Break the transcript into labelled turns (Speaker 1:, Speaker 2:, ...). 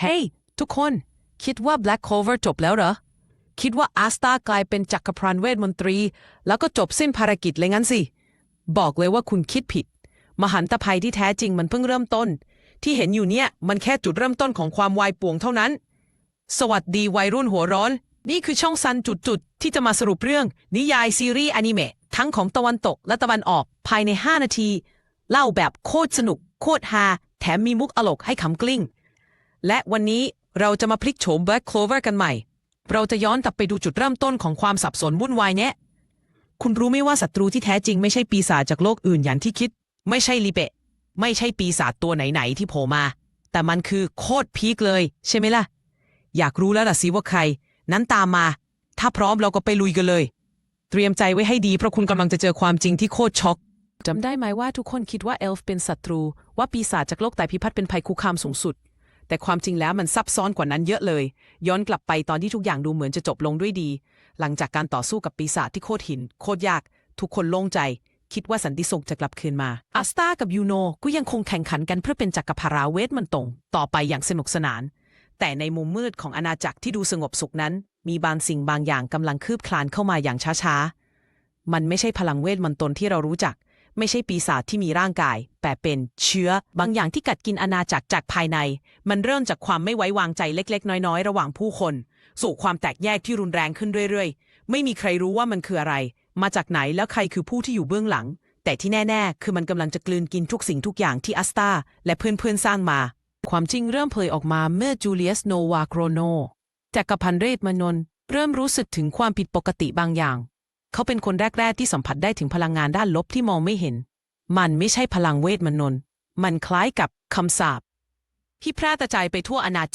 Speaker 1: เฮ้ยทุกคน คิดว่า Black Clover จบแล้วเหรอ คิดว่าอาสตากลายเป็นจักรพรรดิเวทมนตรี แล้วก็จบสิ้นภารกิจเลยงั้นสิ บอกเลยว่าคุณคิดผิด มหันตภัยที่แท้จริงมันเพิ่งเริ่มต้น ที่เห็นอยู่เนี่ยมันแค่จุดเริ่มต้นของความวายป่วงเท่านั้น สวัสดีวัยรุ่นหัวร้อน นี่คือช่องซันจุดๆที่จะมาสรุปเรื่อง นิยายซีรีส์อนิเมะทั้งของตะวันตกและตะวันออกภายใน 5 นาที เล่าแบบโคตรสนุก โคตรฮาแถมมีมุกอลกให้ขำกลิ้ง และวันนี้เราจะมาพลิกโฉม Black Clover กันใหม่ เราจะย้อนกลับไปดูจุดเริ่มต้นของความสับสนวุ่นวายเนี้ยคุณรู้ไหมว่าศัตรูที่แท้จริงไม่ใช่ปีศาจจากโลกอื่นอย่างที่คิด ไม่ใช่ลิเบะไม่ใช่ปีศาจตัวไหนๆที่โผล่มา แต่มันคือโคตรพีคเลย ใช่ไหมล่ะ อยากรู้แล้วล่ะสิว่าใคร นั้นตามมา ถ้าพร้อมเราก็ไปลุยกันเลย เตรียมใจไว้ให้ดีเพราะคุณกำลังจะเจอความจริงที่โคตรช็อกจำได้ไหมว่าทุกคนคิดว่าเอลฟ์เป็นศัตรู ว่าปีศาจจากโลกไตพิพัฒน์เป็นภัยคุกคามสูงสุด แต่ความจริงแล้วมันซับซ้อนกว่านั้นเยอะเลย ย้อนกลับไปตอนที่ทุกอย่างดูเหมือนจะจบลงด้วยดี หลังจากการต่อสู้กับปีศาจที่โคตรหิน โคตรยาก ทุกคนโล่งใจ คิดว่าสันติสุขจะกลับคืนมาอาสตากับยูโนก็ยังคงแข่งขันกันเพื่อเป็นจักรพรรดิเวทมันตรง ต่อไปอย่างสนุกสนาน แต่ในมุมมืดของอาณาจักรที่ดูสงบสุขนั้น มีบางสิ่งบางอย่างกำลังคืบคลานเข้ามาอย่างช้าๆมันไม่ใช่พลังเวทมนตนที่เรารู้จัก ไม่ใช่ปีศาจที่มีร่างกาย แต่เป็นเชื้อบางอย่างที่กัดกินอาณาจักรจากภายใน มันเริ่มจากความไม่ไว้วางใจเล็ก ๆ น้อย ๆ ระหว่างผู้คน สู่ความแตกแยกที่รุนแรงขึ้นเรื่อย ๆ ไม่มีใครรู้ว่ามันคืออะไร มาจากไหนแล้วใครคือผู้ที่อยู่เบื้องหลัง แต่ที่แน่ๆ คือมันกำลังจะกลืนกินทุกสิ่งทุกอย่างที่อัสตาและเพื่อนๆสร้างมา ความจริงเริ่มเผยออกมาเมื่อจูเลียสโนวาโครโนจักรพันเรศมนน์เริ่มรู้สึกถึงความผิดปกติบางอย่าง เขาเป็นคนแรก ๆ ที่สัมผัสได้ถึงพลังงานด้านลบที่มองไม่เห็น มันไม่ใช่พลังเวทมนต์มันคล้ายกับคำสาปที่แพร่กระจายไปทั่วอาณาจ